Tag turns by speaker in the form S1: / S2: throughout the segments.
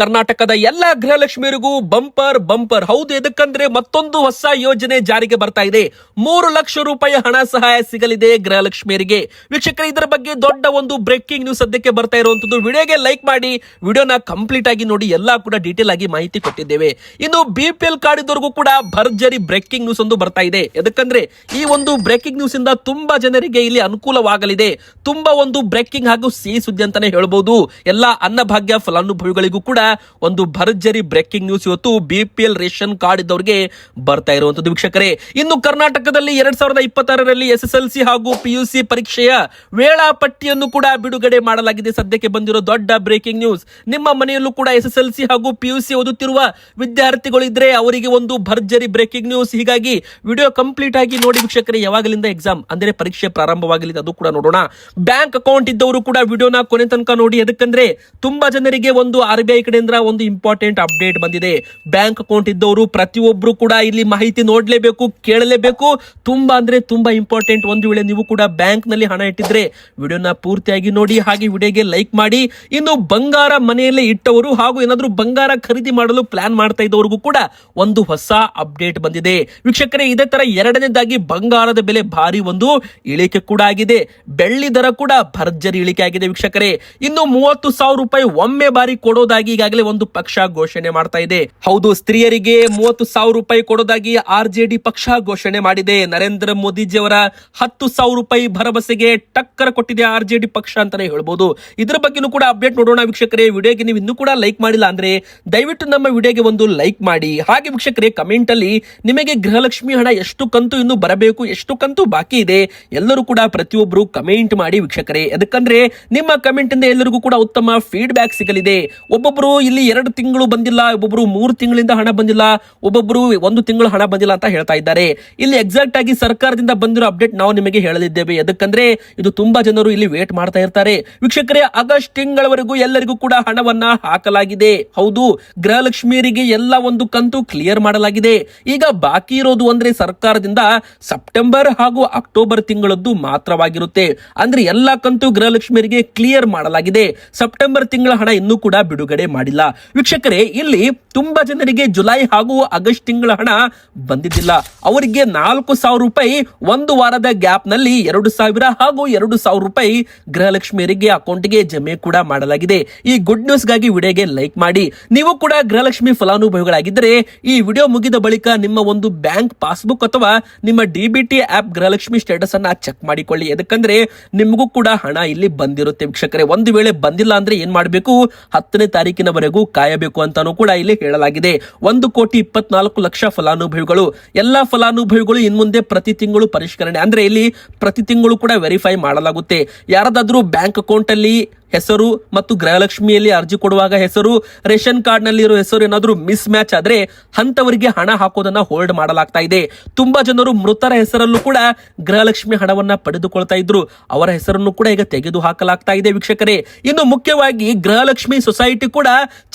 S1: ಕರ್ನಾಟಕದ ಎಲ್ಲ ಗೃಹಲಕ್ಷ್ಮಿಯರಿಗೂ bumper bumper. ಹೌದು, ಎದಕ್ಕಂದ್ರೆ ಮತ್ತೊಂದು ಹೊಸ ಯೋಜನೆ ಜಾರಿಗೆ ಬರ್ತಾ ಇದೆ. ಮೂರು ಲಕ್ಷ ರೂಪಾಯಿ ಹಣ ಸಹಾಯ ಸಿಗಲಿದೆ ಗೃಹಲಕ್ಷ್ಮಿಯರಿಗೆ. ವೀಕ್ಷಕರೇ, ಇದರ ಬಗ್ಗೆ ದೊಡ್ಡ ಒಂದು ಬ್ರೇಕಿಂಗ್ ನ್ಯೂಸ್ ಸದ್ಯಕ್ಕೆ ಬರ್ತಾ ಇರುವಂತದ್ದು ವಿಡಿಯೋಗೆ ಲೈಕ್ ಮಾಡಿ, ವಿಡಿಯೋನ ಕಂಪ್ಲೀಟ್ ಆಗಿ ನೋಡಿ, ಎಲ್ಲಾ ಕೂಡ ಡೀಟೇಲ್ ಆಗಿ ಮಾಹಿತಿ ಕೊಟ್ಟಿದ್ದೇವೆ. ಇನ್ನು ಬಿ ಪಿ ಎಲ್ ಕಾರ್ಡ್ ಇದ್ದವರೆಗೂ ಕೂಡ ಭರ್ಜರಿ ಬ್ರೇಕಿಂಗ್ ನ್ಯೂಸ್ ಒಂದು ಬರ್ತಾ ಇದೆ. ಎದಕ್ಕಂದ್ರೆ ಈ ಒಂದು ಬ್ರೇಕಿಂಗ್ ನ್ಯೂಸ್ ಇಂದ ತುಂಬಾ ಜನರಿಗೆ ಇಲ್ಲಿ ಅನುಕೂಲವಾಗಲಿದೆ. ತುಂಬಾ ಒಂದು ಬ್ರೇಕಿಂಗ್ ಹಾಗೂ ಸಿಹಿ ಸುದ್ದಿ ಅಂತಾನೆ ಹೇಳಬಹುದು ಎಲ್ಲಾ ಅನ್ನಭಾಗ್ಯ, ಫಲಾನುಭವಿಗಳಿಗೂ ಕೂಡ ಒಂದು ಭರ್ಜರಿ ಬ್ರೇಕಿಂಗ್ ನ್ಯೂಸ್ ಇವತ್ತು ಬಿ ರೇಷನ್ ಕಾರ್ಡ್ ಇದ್ದವರಿಗೆ ಬರ್ತಾ ಇರುವಂತದ್ದು ವೀಕ್ಷಕರೇ, ಇನ್ನು ಕರ್ನಾಟಕದಲ್ಲಿ ಎರಡ್ ಸಾವಿರದ ಇಪ್ಪತ್ತಾರರಲ್ಲಿ ಎಸ್ ಎಸ್ ಎಲ್ ಸಿ ಹಾಗೂ ಪಿಯುಸಿ ಪರೀಕ್ಷೆಯ ವೇಳಾಪಟ್ಟಿಯನ್ನು ಕೂಡ ಬಿಡುಗಡೆ ಮಾಡಲಾಗಿದೆ. ಸದ್ಯಕ್ಕೆ ಬಂದಿರೋ ದೊಡ್ಡ ಬ್ರೇಕಿಂಗ್ ನ್ಯೂಸ್ ನಿಮ್ಮ ಮನೆಯಲ್ಲೂ ಕೂಡ ಎಸ್ ಎಸ್ ಎಲ್ ಸಿ ಹಾಗೂ ಪಿಯುಸಿ ಓದುತ್ತಿರುವ ವಿದ್ಯಾರ್ಥಿಗಳಿದ್ರೆ ಅವರಿಗೆ ಒಂದು ಭರ್ಜರಿ ಬ್ರೇಕಿಂಗ್ ನ್ಯೂಸ್ ಹೀಗಾಗಿ ವಿಡಿಯೋ ಕಂಪ್ಲೀಟ್ ಆಗಿ ನೋಡಿ ವೀಕ್ಷಕರೇ, ಯಾವಾಗಲಿಂದ ಎಕ್ಸಾಮ್ ಅಂದ್ರೆ ಪರೀಕ್ಷೆ ಪ್ರಾರಂಭವಾಗಲಿದೆ, ಅದು ಕೂಡ ನೋಡೋಣ. ಬ್ಯಾಂಕ್ ಅಕೌಂಟ್ ಇದ್ದವರು ಕೂಡ ವಿಡಿಯೋನ ಕೊನೆ ತನಕ ನೋಡಿ. ಎದಕ್ಕಂದ್ರೆ, ತುಂಬಾ ಜನರಿಗೆ ಒಂದು ಆರ್ ಬಿ ಐ ಕಡೆಯಿಂದ ಒಂದು ಇಂಪಾರ್ಟೆಂಟ್ ಅಪ್ಡೇಟ್ ಬಂದಿದೆ. ಬ್ಯಾಂಕ್ ಅಕೌಂಟ್ ಇದ್ದವರು ಪ್ರತಿಯೊಬ್ರು ಕೂಡ ಇಲ್ಲಿ ಮಾಹಿತಿ ನೋಡ್ಲೇಬೇಕು, ಕೇಳಲೇಬೇಕು. ತುಂಬಾ ಅಂದ್ರೆ ತುಂಬಾ ಇಂಪಾರ್ಟೆಂಟ್. ಒಂದು ವೇಳೆ ನೀವು ಕೂಡ ಬ್ಯಾಂಕ್ನಲ್ಲಿ ಹಣ ಇಟ್ಟಿದ್ರೆ ವಿಡಿಯೋನ ಪೂರ್ತಿಯಾಗಿ ನೋಡಿ, ಹಾಗೆ ವಿಡಿಯೋಗೆ ಲೈಕ್ ಮಾಡಿ. ಇನ್ನು ಬಂಗಾರ ಮನೆಯಲ್ಲೇ ಇಟ್ಟವರು ಹಾಗೂ ಏನಾದ್ರೂ ಬಂಗಾರ ಖರೀದಿ ಮಾಡಲು ಪ್ಲಾನ್ ಮಾಡ್ತಾ ಇದ್ದವರಿಗೂ ಕೂಡ ಒಂದು ಹೊಸ ಅಪ್ಡೇಟ್ ಬಂದಿದೆ. ವೀಕ್ಷಕರೇ, ಇದೇ ತರ ಎರಡನೇದಾಗಿ ಬಂಗಾರದ ಬೆಲೆ ಭಾರಿ ಒಂದು ಇಳಿಕೆ ಕೂಡ ಆಗಿದೆ. ಬೆಳ್ಳಿ ದರ ಕೂಡ ಭರ್ಜರಿ ಇಳಿಕೆ ಆಗಿದೆ ವೀಕ್ಷಕರೇ. ಇನ್ನು ಮೂವತ್ತು ಸಾವಿರ ರೂಪಾಯಿ ಒಮ್ಮೆ ಬಾರಿ ಕೊಡೋದಾಗಿ ಈಗಾಗಲೇ ಒಂದು ಪಕ್ಷ ಘೋಷಣೆ ಮಾಡ್ತಾ ಇದೆ. ಹೌದು, ಸ್ತ್ರೀಯರಿಗೆ ಮೂವತ್ತು ಸಾವಿರ ರೂಪಾಯಿ ಕೊಡೋದಾಗಿ ಆರ್ ಜೆ ಡಿ ಪಕ್ಷ ಘೋಷಣೆ ಮಾಡಿದೆ. ನರೇಂದ್ರ ಮೋದಿಜಿಯವರ ಹತ್ತು ಸಾವಿರ ರೂಪಾಯಿ ಭರವಸೆಗೆ ಟಕ್ಕರ ಕೊಟ್ಟಿದೆ ಆರ್ ಜೆ ಡಿ ಪಕ್ಷ ಅಂತಾನೆ ಹೇಳ್ಬೋದು. ಇದರ ಬಗ್ಗೆನೂ ಕೂಡ ಅಪ್ಡೇಟ್ ನೋಡೋಣ ವೀಕ್ಷಕರೇ. ವಿಡಿಯೋಗೆ ನೀವು ಇನ್ನೂ ಕೂಡ ಲೈಕ್ ಮಾಡಿಲ್ಲ ಅಂದ್ರೆ ದಯವಿಟ್ಟು ನಮ್ಮ ವಿಡಿಯೋಗೆ ಒಂದು ಲೈಕ್ ಮಾಡಿ. ಹಾಗೆ ವೀಕ್ಷಕರೇ ಕಮೆಂಟ್ ಅಲ್ಲಿ ನಿಮಗೆ ಗೃಹಲಕ್ಷ್ಮಿ ಹಣ ಎಷ್ಟು ಕಂತು ಇನ್ನು ಬರಬೇಕು, ಎಷ್ಟು ಕಂತು ಬಾಕಿ ಇದೆ, ಎಲ್ಲರೂ ಕೂಡ ಪ್ರತಿಯೊಬ್ಬರು ಕಮೆಂಟ್ ಮಾಡಿ ವೀಕ್ಷಕರೇ. ಯಾಕಂದ್ರೆ ನಿಮ್ಮ ಕಮೆಂಟ್ ಇಂದ ಎಲ್ಲರಿಗೂ ಕೂಡ ಉತ್ತಮ ಫೀಡ್ಬ್ಯಾಕ್ ಸಿಗಲಿದೆ. ಒಬ್ಬೊಬ್ರು ಇಲ್ಲಿ ಎರಡು ತಿಂಗಳು ಬಂದಿಲ್ಲ, ಒಬ್ಬೊಬ್ರು ಮೂರು ತಿಂಗಳಿಂದ ಹಣ ಬಂದಿಲ್ಲ, ಒಬ್ಬೊಬ್ರು ಒಂದು ತಿಂಗಳು ಹಣ ಬಂದಿಲ್ಲ ಅಂತ ಹೇಳ್ತಾ ಇದ್ದಾರೆ. ಇಲ್ಲಿ ಎಕ್ಸಾಕ್ಟ್ ಆಗಿ ಸರ್ಕಾರದಿಂದ ಬಂದಿರೋ ಅಪ್ಡೇಟ್ ನಾವು ನಿಮಗೆ ಹೇಳಲಿದ್ದೇವೆ. ಯಾಕಂದ್ರೆ ಇದು ತುಂಬಾ ಜನರು ಇಲ್ಲಿ ವೇಟ್ ಮಾಡ್ತಾ ಇರ್ತಾರೆ. ವೀಕ್ಷಕರೇ, ಆಗಸ್ಟ್ ತಿಂಗಳವರೆಗೂ ಎಲ್ಲರಿಗೂ ಕೂಡ ಹಣವನ್ನ ಹಾಕಲಾಗಿದೆ. ಹೌದು, ಗೃಹಲಕ್ಷ್ಮಿಯರಿಗೆ ಎಲ್ಲ ಒಂದು ಕಂತು ಕ್ಲಿಯರ್ ಮಾಡಲಾಗಿದೆ. ಈಗ ಬಾಕಿ ಇರೋದು ಅಂದ್ರೆ ಸರ್ಕಾರದಿಂದ ಸೆಪ್ಟೆಂಬರ್ ಹಾಗೂ ಅಕ್ಟೋಬರ್ ತಿಂಗಳದ್ದು ಮಾತ್ರವಾಗಿರುತ್ತೆ. ಅಂದ್ರೆ ಎಲ್ಲ ಕಂತು ಗೃಹಲಕ್ಷ್ಮಿಯರಿಗೆ ಕ್ಲಿಯರ್ ಮಾಡಲಾಗಿದೆ. ಸೆಪ್ಟೆಂಬರ್ ತಿಂಗಳ ಹಣ ಇನ್ನೂ ಕೂಡ ಬಿಡುಗಡೆ ಮಾಡಿಲ್ಲ. ವೀಕ್ಷಕರೇ, ಇಲ್ಲಿ ತುಂಬಾ ಜನರಿಗೆ ಜುಲೈ ಹಾಗೂ ಆಗಸ್ಟ್ ತಿಂಗಳ ಹಣ ಬಂದಿದ್ದಿಲ್ಲ. ಅವರಿಗೆ ನಾಲ್ಕು ಸಾವಿರ ರೂಪಾಯಿ ಒಂದು ವಾರದ ಗ್ಯಾಪ್ನಲ್ಲಿ ಎರಡು ಸಾವಿರ ಹಾಗೂ ಎರಡು ಸಾವಿರ ರೂಪಾಯಿ ಗೃಹಲಕ್ಷ್ಮಿಯರಿಗೆ ಅಕೌಂಟ್ಗೆ ಜಮೆ ಕೂಡ ಮಾಡಲಾಗಿದೆ. ಈ ಗುಡ್ ನ್ಯೂಸ್ಗಾಗಿ ವಿಡಿಯೋಗೆ ಲೈಕ್ ಮಾಡಿ. ನೀವು ಕೂಡ ಗೃಹಲಕ್ಷ್ಮಿ ಫಲಾನುಭವಿಗಳಾಗಿದ್ದರೆ ಈ ವಿಡಿಯೋ ಮುಗಿದ ಬಳಿಕ ನಿಮ್ಮ ಒಂದು ಬ್ಯಾಂಕ್ ಪಾಸ್ಬುಕ್ ಅಥವಾ ನಿಮ್ಮ ಡಿಬಿಟಿ ಆಪ್ ಗೃಹಲಕ್ಷ್ಮಿ ಸ್ಟೇಟಸ್ ಅನ್ನ ಚೆಕ್ ಮಾಡಿಕೊಳ್ಳಿ. ಯಾಕಂದ್ರೆ ನಿಮಗೂ ಕೂಡ ಹಣ ಇಲ್ಲಿ ಬಂದಿರುತ್ತೆ ವೀಕ್ಷಕರೇ. ಒಂದು ವೇಳೆ ಬಂದಿಲ್ಲ ಅಂದ್ರೆ ಏನ್ ಮಾಡಬೇಕು? ಹತ್ತನೇ ತಾರೀಕಿನವರೆಗೂ ಕಾಯಬೇಕು ಅಂತಾನೂ ಕೂಡ ಇಲ್ಲಿ ಹೇಳಲಾಗಿದೆ. ಒಂದು ಕೋಟಿ ಇಪ್ಪತ್ನಾಲ್ಕು ಲಕ್ಷ ಫಲಾನುಭವಿಗಳು. ಎಲ್ಲಾ ಫಲಾನುಭವಿಗಳು ಇನ್ ಮುಂದೆ ಪ್ರತಿ ತಿಂಗಳು ಪರಿಷ್ಕರಣೆ, ಅಂದ್ರೆ ಇಲ್ಲಿ ಪ್ರತಿ ತಿಂಗಳು ಕೂಡ ವೆರಿಫೈ ಮಾಡಲಾಗುತ್ತೆ. ಯಾರದಾದ್ರೂ ಬ್ಯಾಂಕ್ ಅಕೌಂಟ್ ಅಲ್ಲಿ ಹೆಸರು ಮತ್ತು ಗೃಹಲಕ್ಷ್ಮಿಯಲ್ಲಿ ಅರ್ಜಿ ಕೊಡುವಾಗ ಹೆಸರು, ರೇಷನ್ ಕಾರ್ಡ್ನಲ್ಲಿ ಇರೋ ಹೆಸರು ಏನಾದರೂ ಮಿಸ್ ಮ್ಯಾಚ್ ಆದ್ರೆ ಅಂತವರಿಗೆ ಹಣ ಹಾಕೋದನ್ನ ಹೋಲ್ಡ್ ಮಾಡಲಾಗ್ತಾ ಇದೆ. ತುಂಬಾ ಜನರು ಮೃತರ ಹೆಸರಲ್ಲೂ ಕೂಡ ಗೃಹಲಕ್ಷ್ಮಿ ಹಣವನ್ನ ಪಡೆದುಕೊಳ್ತಾ ಇದ್ರು. ಅವರ ಹೆಸರನ್ನು ಕೂಡ ಈಗ ತೆಗೆದು ಹಾಕಲಾಗ್ತಾ ಇದೆ ವೀಕ್ಷಕರೇ. ಇನ್ನು ಮುಖ್ಯವಾಗಿ ಗೃಹಲಕ್ಷ್ಮಿ ಸೊಸೈಟಿ ಕೂಡ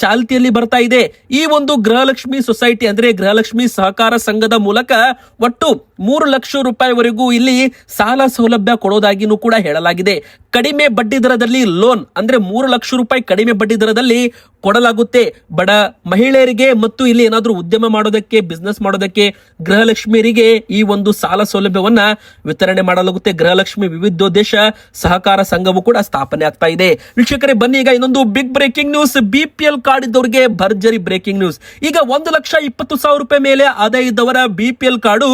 S1: ಚಾಲ್ತಿಯಲ್ಲಿ ಬರ್ತಾ ಇದೆ. ಈ ಒಂದು ಗೃಹಲಕ್ಷ್ಮಿ ಸೊಸೈಟಿ ಅಂದ್ರೆ ಗೃಹಲಕ್ಷ್ಮಿ ಸಹಕಾರ ಸಂಘದ ಮೂಲಕ ಒಟ್ಟು ಮೂರು ಲಕ್ಷ ರೂಪಾಯಿವರೆಗೂ ಇಲ್ಲಿ ಸಾಲ ಸೌಲಭ್ಯ ಕೊಡೋದಾಗಿನೂ ಕೂಡ ಹೇಳಲಾಗಿದೆ. ಕಡಿಮೆ ಬಡ್ಡಿ ದರದಲ್ಲಿ ಲೋನ್ ಅಂದ್ರೆ ಮೂರು ಲಕ್ಷ ರೂಪಾಯಿ ಕಡಿಮೆ ಬಡ್ಡಿ ದರದಲ್ಲಿ ಕೊಡಲಾಗುತ್ತೆ. ಬಡ ಮಹಿಳೆಯರಿಗೆ ಮತ್ತು ಇಲ್ಲಿ ಏನಾದರೂ ಉದ್ಯಮ ಮಾಡೋದಕ್ಕೆ ಬಿಸ್ನೆಸ್ ಮಾಡೋದಕ್ಕೆ ಗೃಹಲಕ್ಷ್ಮಿಯರಿಗೆ ಈ ಒಂದು ಸಾಲ ಸೌಲಭ್ಯವನ್ನ ವಿತರಣೆ ಮಾಡಲಾಗುತ್ತೆ. ಗೃಹಲಕ್ಷ್ಮಿ ವಿವಿಧೋದ್ದೇಶ ಸಹಕಾರ ಸಂಘವು ಕೂಡ ಸ್ಥಾಪನೆ ಆಗ್ತಾ ಇದೆ. ವೀಕ್ಷಕರೇ, ಬನ್ನಿ ಈಗ ಇನ್ನೊಂದು big breaking news B P L card ಇದ್ದವರಿಗೆ ಭರ್ಜರಿ ಬ್ರೇಕಿಂಗ್ ನ್ಯೂಸ್ ಈಗ ಒಂದು ಲಕ್ಷ ಇಪ್ಪತ್ತು ಸಾವಿರ ರೂಪಾಯಿ ಮೇಲೆ ಆದಾಯ ಇದ್ದವರ B P L card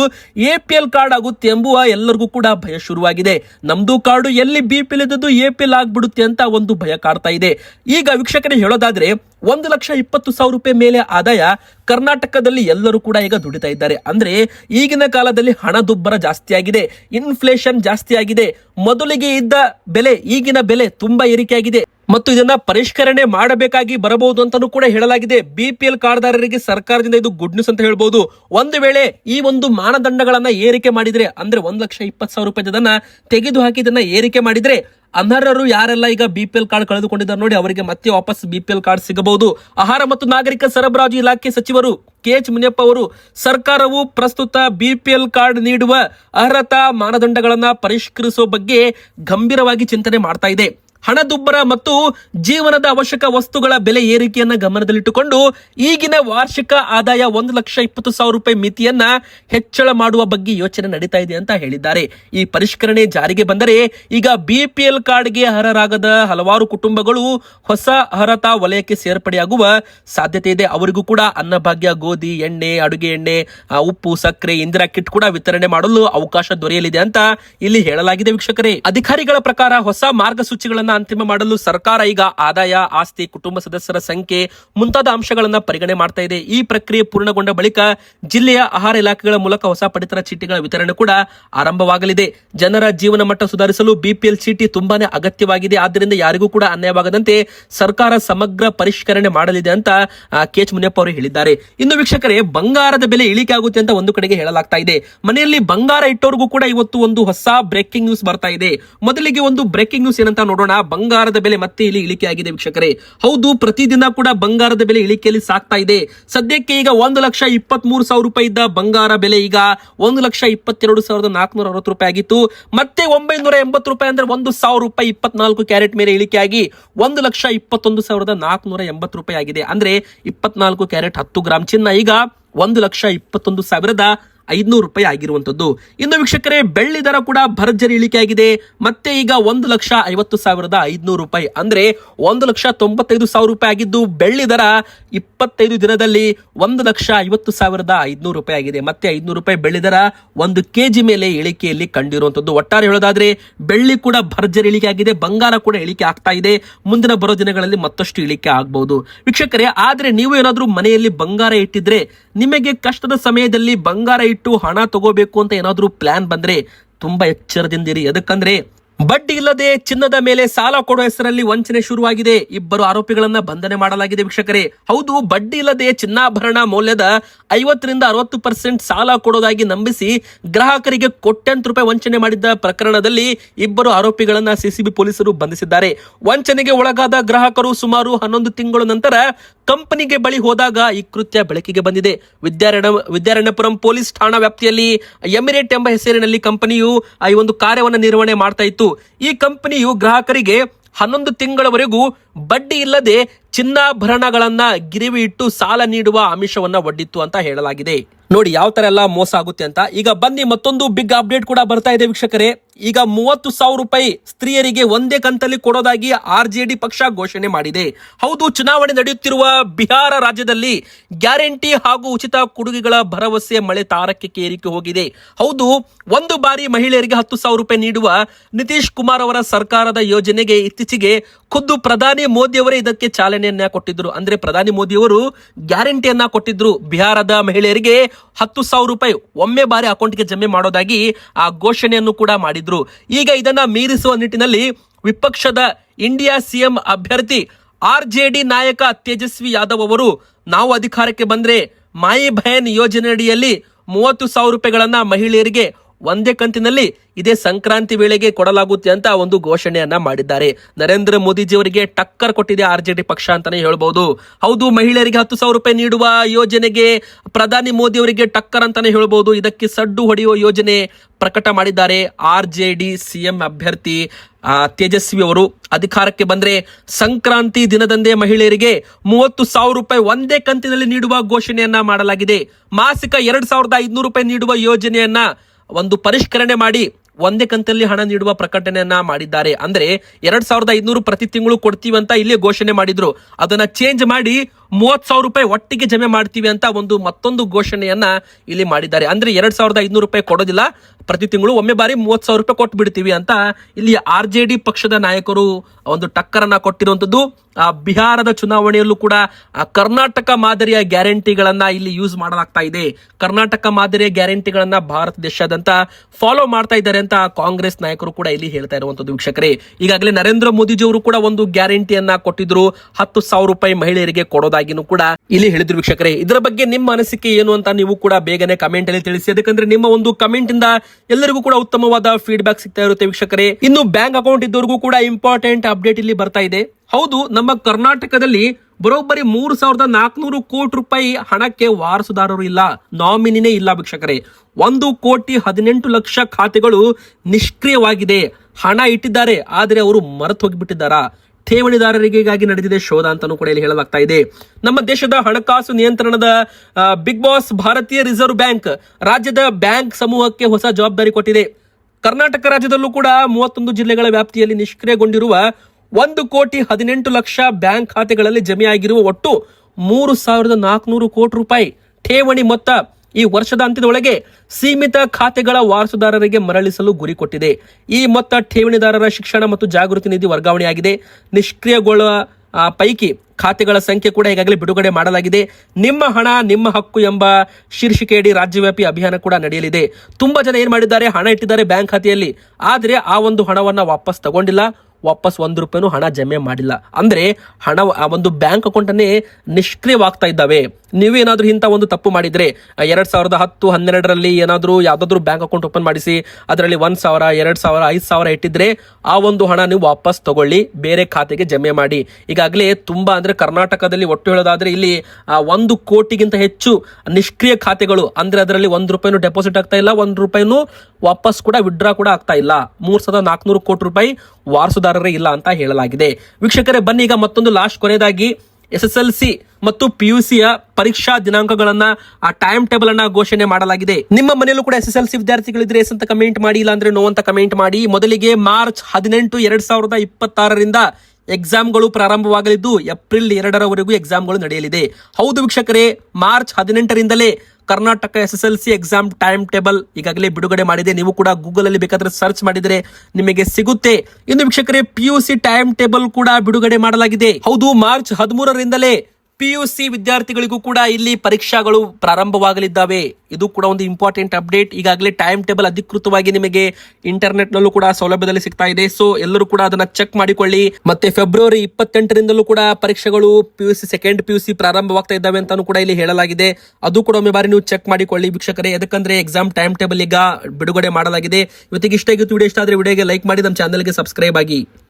S1: A P L card ಆಗುತ್ತೆ ಎಂಬುವ ಎಲ್ಲರಿಗೂ ಕೂಡ ಭಯ ಶುರುವಾಗಿದೆ. ನಮ್ದು ಕಾರ್ಡು ಎಲ್ಲಿ ಬಿ ಪಿ ಎಲ್ ಇದ್ದದ್ದು ಎ ಪಿ ಎಲ್ ಆಗ್ಬಿಡುತ್ತೆ ಅಂತ ಒಂದು ಭಯ ಕಾಡ್ತಾ ಇದೆ. ಈಗ ವೀಕ್ಷಕರೇ, ಹೇಳೋದಾದ್ರೆ ಒಂದು ಲಕ್ಷ ಇಪ್ಪತ್ತು ಸಾವಿರ ರೂಪಾಯಿ ಮೇಲೆ ಆದಾಯ ಕರ್ನಾಟಕದಲ್ಲಿ ಎಲ್ಲರೂ ಕೂಡ ಈಗ ದುಡಿತಾ ಇದ್ದಾರೆ. ಅಂದ್ರೆ ಈಗಿನ ಕಾಲದಲ್ಲಿ ಹಣದುಬ್ಬರ ಜಾಸ್ತಿ ಆಗಿದೆ ಇನ್ಫ್ಲೇಷನ್ ಜಾಸ್ತಿ ಆಗಿದೆ ಮೊದಲಿಗೆ ಇದ್ದ ಬೆಲೆ ಈಗಿನ ಬೆಲೆ ತುಂಬಾ ಏರಿಕೆಯಾಗಿದೆ. ಮತ್ತು ಇದನ್ನ ಪರಿಷ್ಕರಣೆ ಮಾಡಬೇಕಾಗಿ ಬರಬಹುದು ಅಂತಾನೂ ಕೂಡ ಹೇಳಲಾಗಿದೆ. ಬಿ ಪಿ ಎಲ್ ಕಾರ್ಡ್ದಾರರಿಗೆ ಸರ್ಕಾರದಿಂದ ಇದು ಗುಡ್ ನ್ಯೂಸ್ ಅಂತ ಹೇಳ್ಬಹುದು ಒಂದು ವೇಳೆ ಈ ಒಂದು ಮಾನದಂಡಗಳನ್ನ ಏರಿಕೆ ಮಾಡಿದ್ರೆ, ಅಂದ್ರೆ ಒಂದ್ ಲಕ್ಷ ಇಪ್ಪತ್ತು ಸಾವಿರ ರೂಪಾಯಿದನ್ನ ತೆಗೆದು ಹಾಕಿ ಇದನ್ನ ಏರಿಕೆ ಮಾಡಿದ್ರೆ ಅನರ್ಹರು ಯಾರೆಲ್ಲ ಈಗ ಬಿ ಪಿ ಎಲ್ ಕಾರ್ಡ್ ಕಳೆದುಕೊಂಡಿದ್ದಾರೆ ನೋಡಿ, ಅವರಿಗೆ ಮತ್ತೆ ವಾಪಸ್ ಬಿ ಪಿ ಎಲ್ ಕಾರ್ಡ್ ಸಿಗಬಹುದು. ಆಹಾರ ಮತ್ತು ನಾಗರಿಕ ಸರಬರಾಜು ಇಲಾಖೆ ಸಚಿವರು ಕೆ ಎಚ್ ಮುನಿಯಪ್ಪ ಅವರು ಸರ್ಕಾರವು ಪ್ರಸ್ತುತ ಬಿ ಪಿ ಎಲ್ ಕಾರ್ಡ್ ನೀಡುವ ಅರ್ಹತಾ ಮಾನದಂಡಗಳನ್ನು ಪರಿಷ್ಕರಿಸುವ ಬಗ್ಗೆ ಗಂಭೀರವಾಗಿ ಚಿಂತನೆ ಮಾಡ್ತಾ ಇದೆ. ಹಣದುಬ್ಬರ ಮತ್ತು ಜೀವನದ ಅವಶ್ಯಕ ವಸ್ತುಗಳ ಬೆಲೆ ಏರಿಕೆಯನ್ನ ಗಮನದಲ್ಲಿಟ್ಟುಕೊಂಡು ಈಗಿನ ವಾರ್ಷಿಕ ಆದಾಯ ಒಂದು ಲಕ್ಷ ಇಪ್ಪತ್ತು ಸಾವಿರ ರೂಪಾಯಿ ಮಿತಿಯನ್ನ ಹೆಚ್ಚಳ ಮಾಡುವ ಬಗ್ಗೆ ಯೋಚನೆ ನಡೀತಾ ಇದೆ ಅಂತ ಹೇಳಿದ್ದಾರೆ. ಈ ಪರಿಷ್ಕರಣೆ ಜಾರಿಗೆ ಬಂದರೆ ಈಗ ಬಿಪಿಎಲ್ ಕಾರ್ಡ್ಗೆ ಅರ್ಹರಾಗದ ಹಲವಾರು ಕುಟುಂಬಗಳು ಹೊಸ ಅರ್ಹತಾ ವಲಯಕ್ಕೆ ಸೇರ್ಪಡೆಯಾಗುವ ಸಾಧ್ಯತೆ ಇದೆ. ಅವರಿಗೂ ಕೂಡ ಅನ್ನಭಾಗ್ಯ ಗೋಧಿ, ಎಣ್ಣೆ, ಅಡುಗೆ ಎಣ್ಣೆ ಉಪ್ಪು, ಸಕ್ಕರೆ, ಇಂದಿರಾ ಕಿಟ್ ಕೂಡ ವಿತರಣೆ ಮಾಡಲು ಅವಕಾಶ ದೊರೆಯಲಿದೆ ಅಂತ ಇಲ್ಲಿ ಹೇಳಲಾಗಿದೆ ವೀಕ್ಷಕರೇ. ಅಧಿಕಾರಿಗಳ ಪ್ರಕಾರ ಹೊಸ ಮಾರ್ಗಸೂಚಿಗಳನ್ನ ಅಂತಿಮ ಮಾಡಲು ಸರ್ಕಾರ ಈಗ ಆದಾಯ, ಆಸ್ತಿ, ಕುಟುಂಬ ಸದಸ್ಯರ ಸಂಖ್ಯೆ ಮುಂತಾದ ಅಂಶಗಳನ್ನ ಪರಿಗಣನೆ ಮಾಡ್ತಾ ಇದೆ. ಈ ಪ್ರಕ್ರಿಯೆ ಪೂರ್ಣಗೊಂಡ ಬಳಿಕ ಜಿಲ್ಲೆಯ ಆಹಾರ ಇಲಾಖೆಗಳ ಮೂಲಕ ಹೊಸ ಪಡಿತರ ಚೀಟಿಗಳ ವಿತರಣೆ ಕೂಡ ಆರಂಭವಾಗಲಿದೆ. ಜನರ ಜೀವನ ಮಟ್ಟ ಸುಧಾರಿಸಲು ಬಿಪಿಎಲ್ ಚೀಟಿ ತುಂಬಾನೇ ಅಗತ್ಯವಾಗಿದೆ. ಆದ್ದರಿಂದ ಯಾರಿಗೂ ಕೂಡ ಅನ್ಯಾಯವಾಗದಂತೆ ಸರ್ಕಾರ ಸಮಗ್ರ ಪರಿಷ್ಕರಣೆ ಮಾಡಲಿದೆ ಅಂತ ಕೆ. ಎಚ್. ಮುನಿಯಪ್ಪ ಅವರು ಹೇಳಿದ್ದಾರೆ. ಇನ್ನು ವೀಕ್ಷಕರೇ, ಬಂಗಾರದ ಬೆಲೆ ಇಳಿಕೆ ಆಗುತ್ತೆ ಅಂತ ಒಂದು ಕಡೆಗೆ ಹೇಳಲಾಗ್ತಾ ಇದೆ. ಮನೆಯಲ್ಲಿ ಬಂಗಾರ ಇಟ್ಟವರಿಗೂ ಕೂಡ ಇವತ್ತು ಒಂದು ಹೊಸ ಬ್ರೇಕಿಂಗ್ ನ್ಯೂಸ್ ಬರ್ತಾ ಇದೆ. ಮೊದಲಿಗೆ ಒಂದು ಬ್ರೇಕಿಂಗ್ ನ್ಯೂಸ್ ಏನಂತ ನೋಡೋಣ. ಬಂಗಾರದ ಬೆಲೆ ಮತ್ತೆ ಇಲ್ಲಿ ಇಳಿಕೆ ಆಗಿದೆ ವೀಕ್ಷಕರೇ. ಹೌದು, ಪ್ರತಿದಿನ ಕೂಡ ಬಂಗಾರದ ಬೆಲೆ ಇಳಿಕೆಯಲ್ಲಿ ಸಾಕ್ತಾ ಇದೆ. ಸದ್ಯಕ್ಕೆ ಈಗ ಒಂದು ಲಕ್ಷ ಇಪ್ಪತ್ತ್ ಮೂರು ಸಾವಿರ ರೂಪಾಯಿ ಇದ್ದ ಬಂಗಾರ ಬೆಲೆ ಈಗ ಒಂದು ಲಕ್ಷ ಇಪ್ಪತ್ತೆರಡು ಸಾವಿರದ ನಾಲ್ಕುನೂರ ಅರವತ್ತು ರೂಪಾಯಿ ಆಗಿತ್ತು. ಮತ್ತೆ ಒಂಬೈನೂರ ಎಂಬತ್ತು ರೂಪಾಯಿ ಅಂದ್ರೆ ಒಂದು ಸಾವಿರ ರೂಪಾಯಿ ಇಪ್ಪತ್ನಾಲ್ಕು ಕ್ಯಾರೆಟ್ ಮೇಲೆ ಇಳಿಕೆಯಾಗಿ ಒಂದು ಲಕ್ಷ ಇಪ್ಪತ್ತೊಂದು ಸಾವಿರದ ನಾಲ್ಕುನೂರ ಎಂಬತ್ತು ರೂಪಾಯಿ ಆಗಿದೆ. ಅಂದ್ರೆ ಇಪ್ಪತ್ನಾಲ್ಕು ಕ್ಯಾರೆಟ್ ಹತ್ತು ಗ್ರಾಮ್ ಚಿನ್ನ ಈಗ ಒಂದು ಲಕ್ಷ ಇಪ್ಪತ್ತೊಂದು ಸಾವಿರದ ಐದ್ನೂರು ರೂಪಾಯಿ ಆಗಿರುವಂತದ್ದು ಇನ್ನು ವೀಕ್ಷಕರೇ, ಬೆಳ್ಳಿ ದರ ಕೂಡ ಭರ್ಜರಿ ಇಳಿಕೆ ಆಗಿದೆ ಮತ್ತೆ ಈಗ ಒಂದು ಲಕ್ಷ ಐವತ್ತು ಸಾವಿರದ ಐದುನೂರು ರೂಪಾಯಿ. ಅಂದ್ರೆ ಒಂದು ಲಕ್ಷ ತೊಂಬತ್ತೈದು ಸಾವಿರ ರೂಪಾಯಿ ಆಗಿದ್ದು, ಬೆಳ್ಳಿ ದರ ಇಪ್ಪತ್ತೈದು ದಿನದಲ್ಲಿ ಒಂದು ಲಕ್ಷ ಐವತ್ತು ಸಾವಿರದ ಐದ್ನೂರು ರೂಪಾಯಿ ಆಗಿದೆ. ಮತ್ತೆ ಐದುನೂರು ರೂಪಾಯಿ ಬೆಳ್ಳಿ ದರ ಒಂದು ಕೆಜಿ ಮೇಲೆ ಇಳಿಕೆಯಲ್ಲಿ ಕಂಡಿರುವಂತದ್ದು ಒಟ್ಟಾರೆ ಹೇಳೋದಾದ್ರೆ, ಬೆಳ್ಳಿ ಕೂಡ ಭರ್ಜರಿ ಇಳಿಕೆ ಆಗಿದೆ, ಬಂಗಾರ ಕೂಡ ಇಳಿಕೆ ಆಗ್ತಾ ಇದೆ. ಮುಂದಿನ ಬರೋ ದಿನಗಳಲ್ಲಿ ಮತ್ತಷ್ಟು ಇಳಿಕೆ ಆಗಬಹುದು ವೀಕ್ಷಕರೇ, ಆದ್ರೆ ನೀವು ಏನಾದರೂ ಮನೆಯಲ್ಲಿ ಬಂಗಾರ ಇಟ್ಟಿದ್ರೆ, ನಿಮಗೆ ಕಷ್ಟದ ಸಮಯದಲ್ಲಿ ಬಂಗಾರ ಇಟ್ಟು ಹಣ ತಗೋಬೇಕು ಅಂತ ಏನಾದರೂ ಪ್ಲಾನ್ ಬಂದ್ರೆ ತುಂಬಾ ಎಚ್ಚರದಿಂದಿರಿ. ಅದಕ್ಕಂದ್ರೆ ಬಡ್ಡಿ ಇಲ್ಲದೆ ಚಿನ್ನದ ಮೇಲೆ ಸಾಲ ಕೊಡೋ ಹೆಸರಲ್ಲಿ ವಂಚನೆ ಶುರುವಾಗಿದೆ. ಇಬ್ಬರು ಆರೋಪಿಗಳನ್ನ ಬಂಧನೆ ಮಾಡಲಾಗಿದೆ ವೀಕ್ಷಕರೇ. ಹೌದು, ಬಡ್ಡಿ ಇಲ್ಲದೆ ಚಿನ್ನಾಭರಣ ಮೌಲ್ಯದ ಐವತ್ತರಿಂದ ಅರವತ್ತು ಪರ್ಸೆಂಟ್ ಸಾಲ ಕೊಡೋದಾಗಿ ನಂಬಿಸಿ ಗ್ರಾಹಕರಿಗೆ ಕೋಟ್ಯಂತರ ರೂಪಾಯಿ ವಂಚನೆ ಮಾಡಿದ್ದ ಪ್ರಕರಣದಲ್ಲಿ ಇಬ್ಬರು ಆರೋಪಿಗಳನ್ನ ಸಿಸಿಬಿ ಪೊಲೀಸರು ಬಂಧಿಸಿದ್ದಾರೆ. ವಂಚನೆಗೆ ಒಳಗಾದ ಗ್ರಾಹಕರು ಸುಮಾರು ಹನ್ನೊಂದು ತಿಂಗಳ ನಂತರ ಕಂಪನಿಗೆ ಬಳಿ ಹೋದಾಗ ಈ ಕೃತ್ಯ ಬೆಳಕಿಗೆ ಬಂದಿದೆ. ವಿದ್ಯಾರಣ್ಯ ವಿದ್ಯಾರಣ್ಯಪುರಂ ಪೊಲೀಸ್ ಠಾಣಾ ವ್ಯಾಪ್ತಿಯಲ್ಲಿ ಎಮಿರೇಟ್ ಎಂಬ ಹೆಸರಿನಲ್ಲಿ ಕಂಪನಿಯು ಈ ಒಂದು ಕಾರ್ಯವನ್ನು ನಿರ್ವಹಣೆ ಮಾಡ್ತಾ ಇತ್ತು. ಈ ಕಂಪನಿಯು ಗ್ರಾಹಕರಿಗೆ ಹನ್ನೊಂದು ತಿಂಗಳವರೆಗೂ ಬಡ್ಡಿ ಇಲ್ಲದೆ ಚಿನ್ನಾಭರಣಗಳನ್ನ ಗಿರಿವಿ ಇಟ್ಟು ಸಾಲ ನೀಡುವ ಆಮಿಷವನ್ನ ಒಡ್ಡಿತ್ತು ಅಂತ ಹೇಳಲಾಗಿದೆ. ನೋಡಿ ಯಾವ ತರ ಎಲ್ಲ ಮೋಸ ಆಗುತ್ತೆ ಅಂತ. ಈಗ ಬನ್ನಿ ಮತ್ತೊಂದು ಬಿಗ್ ಅಪ್ಡೇಟ್ ಕೂಡ ಬರ್ತಾ ಇದೆ ವೀಕ್ಷಕರೇ. ಈಗ ಮೂವತ್ತು ಸಾವಿರ ರೂಪಾಯಿ ಸ್ತ್ರೀಯರಿಗೆ ಒಂದೇ ಕಂತಲ್ಲಿ ಕೊಡೋದಾಗಿ ಆರ್ ಪಕ್ಷ ಘೋಷಣೆ ಮಾಡಿದೆ. ಹೌದು, ಚುನಾವಣೆ ನಡೆಯುತ್ತಿರುವ ಬಿಹಾರ ರಾಜ್ಯದಲ್ಲಿ ಗ್ಯಾರಂಟಿ ಹಾಗೂ ಉಚಿತ ಕೊಡುಗೆಗಳ ಭರವಸೆ ಮಳೆ ತಾರಕ್ಕೆ ಏರಿಕೆ ಹೋಗಿದೆ. ಹೌದು, ಒಂದು ಬಾರಿ ಮಹಿಳೆಯರಿಗೆ ಹತ್ತು ಸಾವಿರ ರೂಪಾಯಿ ನೀಡುವ ನಿತೀಶ್ ಕುಮಾರ್ ಅವರ ಸರ್ಕಾರದ ಯೋಜನೆಗೆ ಇತ್ತೀಚೆಗೆ ಖುದ್ದು ಪ್ರಧಾನಿ ಮೋದಿ ಅವರೇ ಇದಕ್ಕೆ ಚಾಲನೆಯನ್ನ ಕೊಟ್ಟಿದ್ರು. ಅಂದ್ರೆ ಪ್ರಧಾನಿ ಮೋದಿ ಅವರು ಗ್ಯಾರಂಟಿಯನ್ನ ಕೊಟ್ಟಿದ್ರು. ಬಿಹಾರದ ಮಹಿಳೆಯರಿಗೆ ಹತ್ತು ಸಾವಿರ ರೂಪಾಯಿ ಒಮ್ಮೆ ಬಾರಿ ಅಕೌಂಟ್ಗೆ ಜಮೆ ಮಾಡೋದಾಗಿ ಆ ಘೋಷಣೆಯನ್ನು ಕೂಡ ಮಾಡಿದ್ರು. ಈಗ ಇದನ್ನ ಮೀರಿಸುವ ನಿಟ್ಟಿನಲ್ಲಿ ವಿಪಕ್ಷದ ಇಂಡಿಯಾ ಸಿಎಂ ಅಭ್ಯರ್ಥಿ ಆರ್ ಜೆ ನಾಯಕ ತೇಜಸ್ವಿ ಯಾದವ್ ಅವರು ನಾವು ಅಧಿಕಾರಕ್ಕೆ ಬಂದ್ರೆ ಮಾಯಿ ಬಹನ್ ಯೋಜನೆಯಡಿಯಲ್ಲಿ ಮೂವತ್ತು ಸಾವಿರ ರೂಪಾಯಿಗಳನ್ನ ಮಹಿಳೆಯರಿಗೆ ಒಂದೇ ಕಂತಿನಲ್ಲಿ ಇದೇ ಸಂಕ್ರಾಂತಿ ವೇಳೆಗೆ ಕೊಡಲಾಗುತ್ತೆ ಅಂತ ಒಂದು ಘೋಷಣೆಯನ್ನ ಮಾಡಿದ್ದಾರೆ. ನರೇಂದ್ರ ಮೋದಿಜಿ ಅವರಿಗೆ ಟಕ್ಕರ್ ಕೊಟ್ಟಿದೆ ಆರ್ ಜೆ ಡಿ ಪಕ್ಷ ಅಂತಾನೆ ಹೇಳ್ಬಹುದು ಹೌದು, ಮಹಿಳೆಯರಿಗೆ ಹತ್ತು ಸಾವಿರ ರೂಪಾಯಿ ನೀಡುವ ಯೋಜನೆಗೆ ಪ್ರಧಾನಿ ಮೋದಿ ಅವರಿಗೆ ಟಕ್ಕರ್ ಅಂತಾನೆ ಹೇಳ್ಬಹುದು ಇದಕ್ಕೆ ಸಡ್ಡು ಹೊಡೆಯುವ ಯೋಜನೆ ಪ್ರಕಟ ಮಾಡಿದ್ದಾರೆ ಆರ್ ಜೆ ಡಿ ಸಿಎಂ ಅಭ್ಯರ್ಥಿ ತೇಜಸ್ವಿ ಅವರು. ಅಧಿಕಾರಕ್ಕೆ ಬಂದ್ರೆ ಸಂಕ್ರಾಂತಿ ದಿನದಂದೇ ಮಹಿಳೆಯರಿಗೆ ಮೂವತ್ತು ಸಾವಿರ ರೂಪಾಯಿ ಒಂದೇ ಕಂತಿನಲ್ಲಿ ನೀಡುವ ಘೋಷಣೆಯನ್ನ ಮಾಡಲಾಗಿದೆ. ಮಾಸಿಕ ಎರಡ್ ಸಾವಿರದ ಐದುನೂರು ರೂಪಾಯಿ ನೀಡುವ ಯೋಜನೆಯನ್ನ ಒಂದು ಪರಿಷ್ಕರಣೆ ಮಾಡಿ ಒಂದೇ ಕಂತಲ್ಲಿ ಹಣ ನೀಡುವ ಪ್ರಕಟಣೆಯನ್ನ ಮಾಡಿದ್ದಾರೆ. ಅಂದ್ರೆ ಎರಡ್ ಸಾವಿರದ ಐದುನೂರು ಪ್ರತಿ ತಿಂಗಳು ಕೊಡ್ತೀವಿ ಅಂತ ಇಲ್ಲಿ ಘೋಷಣೆ ಮಾಡಿದ್ರು. ಅದನ್ನ ಚೇಂಜ್ ಮಾಡಿ ಮೂವತ್ ಸಾವಿರ ರೂಪಾಯಿ ಒಟ್ಟಿಗೆ ಜಮೆ ಮಾಡ್ತೀವಿ ಅಂತ ಒಂದು ಮತ್ತೊಂದು ಘೋಷಣೆಯನ್ನ ಇಲ್ಲಿ ಮಾಡಿದ್ದಾರೆ. ಅಂದ್ರೆ ಎರಡ್ ಸಾವಿರದ ಐನೂರು ರೂಪಾಯಿ ಕೊಡೋದಿಲ್ಲ. ಪ್ರತಿ ತಿಂಗಳು ಒಮ್ಮೆ ಬಾರಿ ಮೂವತ್ ಸಾವಿರ ರೂಪಾಯಿ ಕೊಟ್ಟು ಬಿಡ್ತೀವಿ ಅಂತ ಇಲ್ಲಿ ಆರ್ ಜೆ ಡಿ ಪಕ್ಷದ ನಾಯಕರು ಒಂದು ಟಕ್ಕರನ್ನ ಕೊಟ್ಟಿರುವಂತದ್ದು ಬಿಹಾರದ ಚುನಾವಣೆಯಲ್ಲೂ ಕೂಡ ಕರ್ನಾಟಕ ಮಾದರಿಯ ಗ್ಯಾರಂಟಿಗಳನ್ನ ಇಲ್ಲಿ ಯೂಸ್ ಮಾಡಲಾಗ್ತಾ ಇದೆ. ಕರ್ನಾಟಕ ಮಾದರಿಯ ಗ್ಯಾರಂಟಿಗಳನ್ನ ಭಾರತ ದೇಶದಂತ ಫಾಲೋ ಮಾಡ್ತಾ ಇದ್ದಾರೆ ಅಂತ ಕಾಂಗ್ರೆಸ್ ನಾಯಕರು ಕೂಡ ಇಲ್ಲಿ ಹೇಳ್ತಾ ಇರುವಂತದ್ದು ವೀಕ್ಷಕರೇ. ಈಗಾಗಲೇ ನರೇಂದ್ರ ಮೋದಿಜಿಯವರು ಕೂಡ ಒಂದು ಗ್ಯಾರಂಟಿಯನ್ನ ಕೊಟ್ಟಿದ್ರು. ಹತ್ತು ಸಾವಿರ ರೂಪಾಯಿ ಮಹಿಳೆಯರಿಗೆ ಕೊಡೋದಾಗಿ ಅನ್ನೋದಾಗಿನೂ ಕೂಡ ಇಲ್ಲಿ ಹೇಳಿದ್ರು ವೀಕ್ಷಕರೇ. ಇದರ ಬಗ್ಗೆ ನಿಮ್ಮ ಅನಿಸಿಕೆ ಏನು ಅಂತ ನೀವು ಕೂಡ ಬೇಗನೆ ಕಮೆಂಟ್ ಅಲ್ಲಿ ತಿಳಿಸಿ. ಯಾಕಂದ್ರೆ ನಿಮ್ಮ ಒಂದು ಕಮೆಂಟ್ ಇಂದ ಎಲ್ಲರಿಗೂ ಕೂಡ ಉತ್ತಮವಾದ ಫೀಡ್ಬ್ಯಾಕ್ ಸಿಗ್ತಾ ಇರುತ್ತೆ ವೀಕ್ಷಕರೇ. ಇನ್ನು ಬ್ಯಾಂಕ್ ಅಕೌಂಟ್ ಇದ್ದವರಿಗೂ ಕೂಡ ಇಂಪಾರ್ಟೆಂಟ್ ಅಪ್ಡೇಟ್ ಇಲ್ಲಿ ಬರ್ತಾ ಇದೆ. ಹೌದು, ನಮ್ಮ ಕರ್ನಾಟಕದಲ್ಲಿ ಬರೋಬ್ಬರಿ ಮೂರು ಸಾವಿರದ ನಾಲ್ಕುನೂರು ಕೋಟಿ ರೂಪಾಯಿ ಹಣಕ್ಕೆ ವಾರಸುದಾರರು ಇಲ್ಲ. ನಾಮಿನಿನೇ ಇಲ್ಲ ವೀಕ್ಷಕರೇ. ಒಂದು ಕೋಟಿ ಹದಿನೆಂಟು ಲಕ್ಷ ಖಾತೆಗಳು ನಿಷ್ಕ್ರಿಯವಾಗಿದೆ. ಹಣ ಇಟ್ಟಿದ್ದಾರೆ, ಆದರೆ ಅವರು ಮರೆತು ಹೋಗಿಬಿಟ್ಟಿದ್ದಾರಾ ಠೇವಣಿದಾರರಿಗಾಗಿ ನಡೆದಿದೆ ಶೋಧ ಅಂತಾನೂ ಕೂಡ ಇಲ್ಲಿ ಹೇಳಲಾಗ್ತಾ ಇದೆ. ನಮ್ಮ ದೇಶದ ಹಣಕಾಸು ನಿಯಂತ್ರಣದ ಬಿಗ್ ಬಾಸ್ ಭಾರತೀಯ ರಿಸರ್ವ್ ಬ್ಯಾಂಕ್ ರಾಜ್ಯದ ಬ್ಯಾಂಕ್ ಸಮೂಹಕ್ಕೆ ಹೊಸ ಜವಾಬ್ದಾರಿ ಕೊಟ್ಟಿದೆ. ಕರ್ನಾಟಕ ರಾಜ್ಯದಲ್ಲೂ ಕೂಡ ಮೂವತ್ತೊಂದು ಜಿಲ್ಲೆಗಳ ವ್ಯಾಪ್ತಿಯಲ್ಲಿ ನಿಷ್ಕ್ರಿಯಗೊಂಡಿರುವ ಒಂದು ಕೋಟಿ ಹದಿನೆಂಟು ಲಕ್ಷ ಬ್ಯಾಂಕ್ ಖಾತೆಗಳಲ್ಲಿ ಜಮೆಯಾಗಿರುವ ಒಟ್ಟು ಮೂರು ಸಾವಿರದ ನಾಲ್ಕುನೂರು ಕೋಟಿ ರೂಪಾಯಿ ಠೇವಣಿ ಮೊತ್ತ ಈ ವರ್ಷದ ಅಂತ್ಯದೊಳಗೆ ಸೀಮಿತ ಖಾತೆಗಳ ವಾರಸುದಾರರಿಗೆ ಮರಳಿಸಲು ಗುರಿ ಕೊಟ್ಟಿದೆ. ಈ ಮೊತ್ತ ಠೇವಣಿದಾರರ ಶಿಕ್ಷಣ ಮತ್ತು ಜಾಗೃತಿ ನಿಧಿ ವರ್ಗಾವಣೆಯಾಗಿದೆ. ನಿಷ್ಕ್ರಿಯಗೊಳ್ಳುವ ಪೈಕಿ ಖಾತೆಗಳ ಸಂಖ್ಯೆ ಕೂಡ ಈಗಾಗಲೇ ಬಿಡುಗಡೆ ಮಾಡಲಾಗಿದೆ. ನಿಮ್ಮ ಹಣ, ನಿಮ್ಮ ಹಕ್ಕು ಎಂಬ ಶೀರ್ಷಿಕೆಯಡಿ ರಾಜ್ಯವ್ಯಾಪಿ ಅಭಿಯಾನ ಕೂಡ ನಡೆಯಲಿದೆ. ತುಂಬಾ ಜನ ಏನ್ ಮಾಡಿದ್ದಾರೆ? ಹಣ ಇಟ್ಟಿದ್ದಾರೆ ಬ್ಯಾಂಕ್ ಖಾತೆಯಲ್ಲಿ. ಆದರೆ ಆ ಒಂದು ಹಣವನ್ನ ವಾಪಸ್ ತಗೊಂಡಿಲ್ಲ. ವಾಪಸ್ ಒಂದು ರೂಪಾಯಿನೂ ಹಣ ಜಮೆ ಮಾಡಿಲ್ಲ. ಅಂದ್ರೆ ಹಣ ಒಂದು ಬ್ಯಾಂಕ್ ಅಕೌಂಟನ್ನೇ ನಿಷ್ಕ್ರಿಯವಾಗ್ತಾ ಇದ್ದಾವೆ. ನೀವೇನಾದ್ರೂ ಇಂಥ ಒಂದು ತಪ್ಪು ಮಾಡಿದ್ರೆ ಎರಡ್ ಸಾವಿರದ ಹತ್ತು, ಹನ್ನೆರಡರಲ್ಲಿ ಏನಾದ್ರೂ ಯಾವ್ದಾದ್ರು ಬ್ಯಾಂಕ್ ಅಕೌಂಟ್ ಓಪನ್ ಮಾಡಿಸಿ, ಅದರಲ್ಲಿ ಒಂದ್ ಸಾವಿರ, ಎರಡ್ ಸಾವಿರ, ಐದು ಸಾವಿರ ಇಟ್ಟಿದ್ರೆ ಆ ಒಂದು ಹಣ ನೀವು ವಾಪಸ್ ತಗೊಳ್ಳಿ, ಬೇರೆ ಖಾತೆಗೆ ಜಮೆ ಮಾಡಿ. ಈಗಾಗಲೇ ತುಂಬಾ ಅಂದ್ರೆ ಕರ್ನಾಟಕದಲ್ಲಿ ಒಟ್ಟು ಹೇಳೋದಾದ್ರೆ ಇಲ್ಲಿ ಒಂದು ಕೋಟಿಗಿಂತ ಹೆಚ್ಚು ನಿಷ್ಕ್ರಿಯ ಖಾತೆಗಳು, ಅಂದ್ರೆ ಅದರಲ್ಲಿ ಒಂದು ರೂಪಾಯಿನೂ ಡೆಪಾಸಿಟ್ ಆಗ್ತಾ ಇಲ್ಲ, ಒಂದು ರೂಪಾಯಿನೂ ವಾಪಸ್ ಕೂಡ ವಿಡ್ರಾ ಕೂಡ ಆಗ್ತಾ ಇಲ್ಲ. ಮೂರ್ ಸಾವಿರದ ನಾಲ್ಕುನೂರು ಕೋಟಿ ರೂಪಾಯಿ ವಾರಸುದಾರರೇ ಇಲ್ಲ ಅಂತ ಹೇಳಲಾಗಿದೆ. ವೀಕ್ಷಕರೇ, ಬನ್ನಿ ಈಗ ಮತ್ತೊಂದು ಲಾಸ್ಟ್ ಕೊನೆಯದಾಗಿ ಎಸ್ ಎಸ್ ಎಲ್ ಸಿ ಮತ್ತು ಪಿ ಯು ಪರೀಕ್ಷಾ ದಿನಾಂಕಗಳನ್ನ, ಆ ಟೈಮ್ ಟೇಬಲ್ ಅನ್ನ ಘೋಷಣೆ ಮಾಡಲಾಗಿದೆ. ನಿಮ್ಮ ಮನೆಯಲ್ಲೂ ಕೂಡ ಎಸ್ ಎಸ್ ಎಲ್ ಸಿ ವಿದ್ಯಾರ್ಥಿಗಳಿದ್ರೆ ಎಸ್ ಅಂತ ಕಮೆಂಟ್ ಮಾಡಿ ಇಲ್ಲ ಅಂದ್ರೆ ನೋ ಅಂತ ಕಮೆಂಟ್ ಮಾಡಿ. ಮೊದಲಿಗೆ ಮಾರ್ಚ್ ಹದಿನೆಂಟು ಎರಡ್ ಸಾವಿರದ ಇಪ್ಪತ್ತಾರರಿಂದ ಎಕ್ಸಾಮ್ಗಳು ಪ್ರಾರಂಭವಾಗಲಿದ್ದು, ಏಪ್ರಿಲ್ ಎರಡರವರೆಗೂ ಎಕ್ಸಾಮ್ಗಳು ನಡೆಯಲಿದೆ. ಹೌದು ವೀಕ್ಷಕರೇ, March ಹದಿನೆಂಟರಿಂದಲೇ Karnataka S S L C exam time table ಈಗಾಗಲೇ ಬಿಡುಗಡೆ ಮಾಡಿದೆ. ನೀವು ಕೂಡ ಗೂಗಲ್ ಅಲ್ಲಿ ಬೇಕಾದ್ರೆ ಸರ್ಚ್ ಮಾಡಿದ್ರೆ ನಿಮಗೆ ಸಿಗುತ್ತೆ. ಇನ್ನು ವೀಕ್ಷಕರೇ P U C time table ಕೂಡ ಬಿಡುಗಡೆ ಮಾಡಲಾಗಿದೆ. ಹೌದು ಮಾರ್ಚ್ ಹದಿಮೂರರಿಂದಲೇ ಪಿ ಯು ಸಿ ವಿದ್ಯಾರ್ಥಿಗಳಿಗೂ ಕೂಡ ಇಲ್ಲಿ ಪರೀಕ್ಷಾಗಳು ಪ್ರಾರಂಭವಾಗಲಿದ್ದಾವೆ. ಇದು ಕೂಡ ಒಂದು ಇಂಪಾರ್ಟೆಂಟ್ ಅಪ್ಡೇಟ್ ಈಗಾಗಲೇ ಟೈಮ್ ಟೇಬಲ್ ಅಧಿಕೃತವಾಗಿ ನಿಮಗೆ ಇಂಟರ್ನೆಟ್ ನಲ್ಲೂ ಕೂಡ ಸೌಲಭ್ಯದಲ್ಲಿ ಸಿಗ್ತಾ ಇದೆ. ಸೊ ಎಲ್ಲರೂ ಕೂಡ ಅದನ್ನ ಚೆಕ್ ಮಾಡಿಕೊಳ್ಳಿ. ಮತ್ತೆ ಫೆಬ್ರವರಿ ಇಪ್ಪತ್ತೆಂಟರಿಂದಲೂ ಕೂಡ ಪರೀಕ್ಷೆಗಳು ಪಿಯುಸಿ ಸೆಕೆಂಡ್ ಪಿಯುಸಿ ಪ್ರಾರಂಭವಾಗ್ತಾ ಇದ್ದಾವೆ ಅಂತಾನು ಕೂಡ ಇಲ್ಲಿ ಹೇಳಲಾಗಿದೆ. ಅದು ಕೂಡ ಒಮ್ಮೆ ಬಾರಿ ನೀವು ಚೆಕ್ ಮಾಡಿಕೊಳ್ಳಿ ವೀಕ್ಷಕರೇ. ಯಾಕಂದ್ರೆ ಎಕ್ಸಾಮ್ ಟೈಮ್ ಟೇಬಲ್ ಈಗ ಬಿಡುಗಡೆ ಮಾಡಲಾಗಿದೆ. ಇವತ್ತಿಗೆ ಇಷ್ಟ ಆಗಿತ್ತು. ವಿಡಿಯೋ ಇಷ್ಟ ಆದ್ರೆ ವಿಡಿಯೋಗೆ ಲೈಕ್ ಮಾಡಿ, ನಮ್ಮ ಚಾನಲ್ಗೆ ಸಬ್ಸ್ಕ್ರೈಬ್ ಆಗಿ.